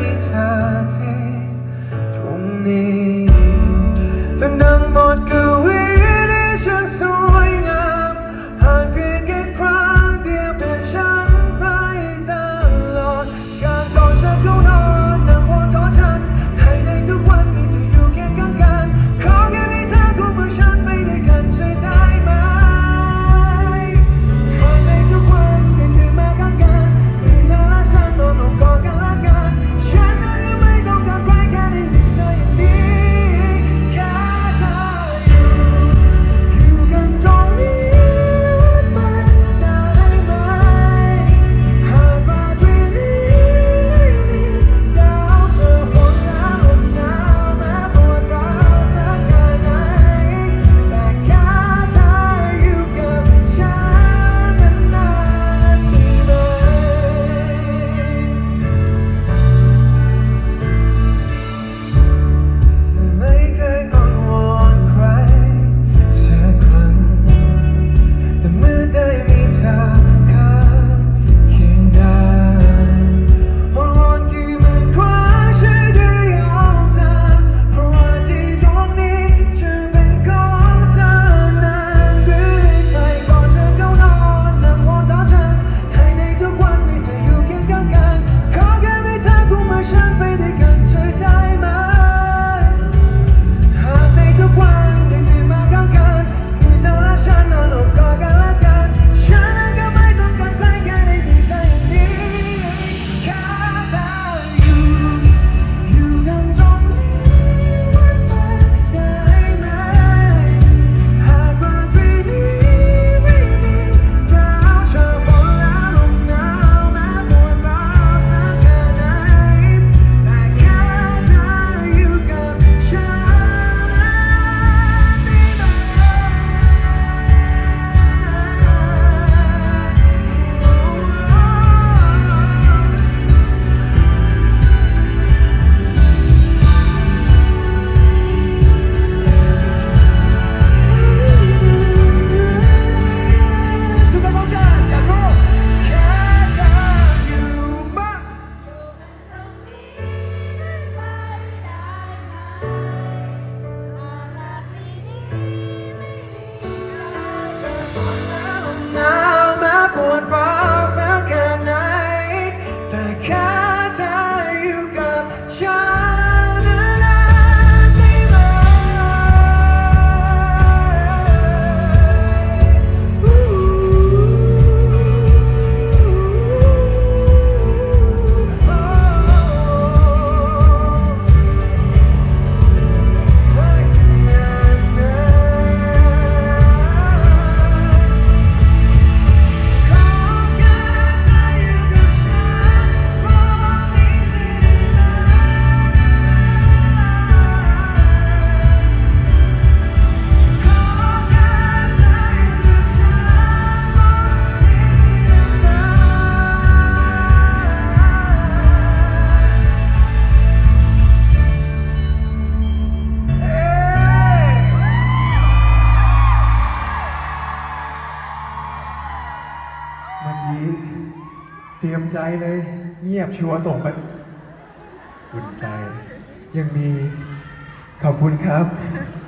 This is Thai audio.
빛 아래 goodbyes and goodnight. The cat you got shot. เตรียมใจเลย เงียบชัวร์ส่งไปอุ่นใจ ยังมีขอบคุณครับ